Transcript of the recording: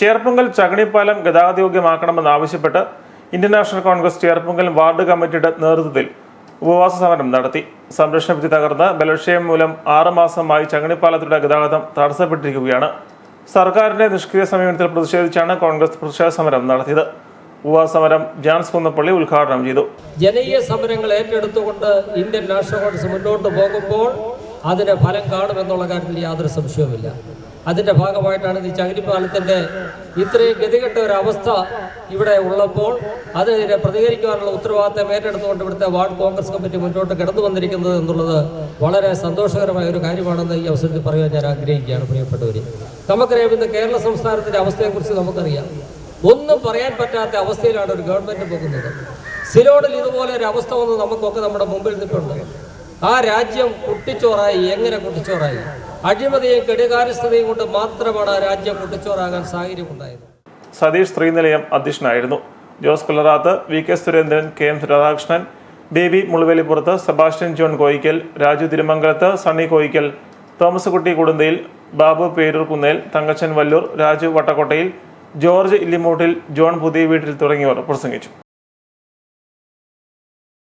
ചേർപ്പുങ്കൽ ചകണിപ്പാലം ഗതാഗതയോഗ്യമാക്കണമെന്നാവശ്യപ്പെട്ട് Indian Congress Cherpunkal ward കമ്മിറ്റിയുടെ നേതൃത്വത്തിൽ ഉപവാസ സമരം നടത്തി. സംരക്ഷണ ഭിത്തി തകർന്ന് ബലക്ഷയം മൂലം ആറുമാസമായി ചകണിപ്പാലത്തിലൂടെ ഗതാഗതം തടസ്സപ്പെട്ടിരിക്കുകയാണ്. സർക്കാരിന്റെ നിഷ്ക്രിയ സമീപനത്തിൽ പ്രതിഷേധിച്ചാണ് കോൺഗ്രസ് പ്രതിഷേധ സമരം നടത്തിയത്. ഉപവാസ സമരം ജാൻസ് കുന്നപ്പള്ളി ഉദ്ഘാടനം ചെയ്തു. ജനീയ സമരങ്ങൾ ഏറ്റെടുത്തുകൊണ്ട് ഇന്ത്യൻ നാഷണൽ കോൺഗ്രസ് മുന്നോട്ട് പോകുമ്പോൾ അതിന്റെ ഫലം കാണുമെന്നുള്ള കാര്യത്തിൽ യാതൊരു സംശയവുമില്ല. അതിന്റെ ഭാഗമായിട്ടാണ് ഈ ചകിരിപ്പാലത്തിന്റെ ഇത്രയും ഗതികെട്ട ഒരു അവസ്ഥ ഇവിടെ ഉള്ളപ്പോൾ അതിനെതിരെ പ്രതികരിക്കുവാനുള്ള ഉത്തരവാദിത്തം ഏറ്റെടുത്തുകൊണ്ട് ഇവിടുത്തെ വാർഡ് കോൺഗ്രസ് കമ്മിറ്റി മുന്നോട്ട് കിടന്നു വന്നിരിക്കുന്നത് എന്നുള്ളത് വളരെ സന്തോഷകരമായ ഒരു കാര്യമാണെന്ന് ഈ അവസരത്തിൽ പറയാൻ ഞാൻ ആഗ്രഹിക്കുകയാണ് പ്രിയപ്പെട്ടവർ നമുക്കറിയാം ഇന്ന് കേരള സംസ്ഥാനത്തിന്റെ അവസ്ഥയെക്കുറിച്ച് നമുക്കറിയാം. ഒന്നും പറയാൻ പറ്റാത്ത അവസ്ഥയിലാണ് ഒരു ഗവൺമെന്റ് പോകുന്നത്. സിലോണിൽ ഇതുപോലെ ഒരു അവസ്ഥ വന്ന് നമുക്കൊക്കെ നമ്മുടെ മുമ്പിൽ നിൽപ്പുണ്ട്. ആ രാജ്യം കുട്ടിച്ചോറായി. എങ്ങനെ കുട്ടിച്ചോറായി? അഴിമതിയും കെടുകാര്യസ്ഥതയും കൊണ്ട് മാത്രമാണ് ആ രാജ്യം കുട്ടിച്ചോറാകാൻ സാഹചര്യമുണ്ടായത്. സതീഷ് ശ്രീനിലയം അധ്യക്ഷനായിരുന്നു. Jose Kularath V K Surendran K M Radhakrishnan Baby Muluvelipurath Sebastian John Koickal Raju Thirumangalath Sunny Koickal Thomas Kutty Kudunthayil Babu Perur Kunnel Thankachan Vallur Raju Vattakottayil George Illimoottil John പുതിയ വീട്ടിൽ തുടങ്ങിയവർ പ്രസംഗിച്ചു.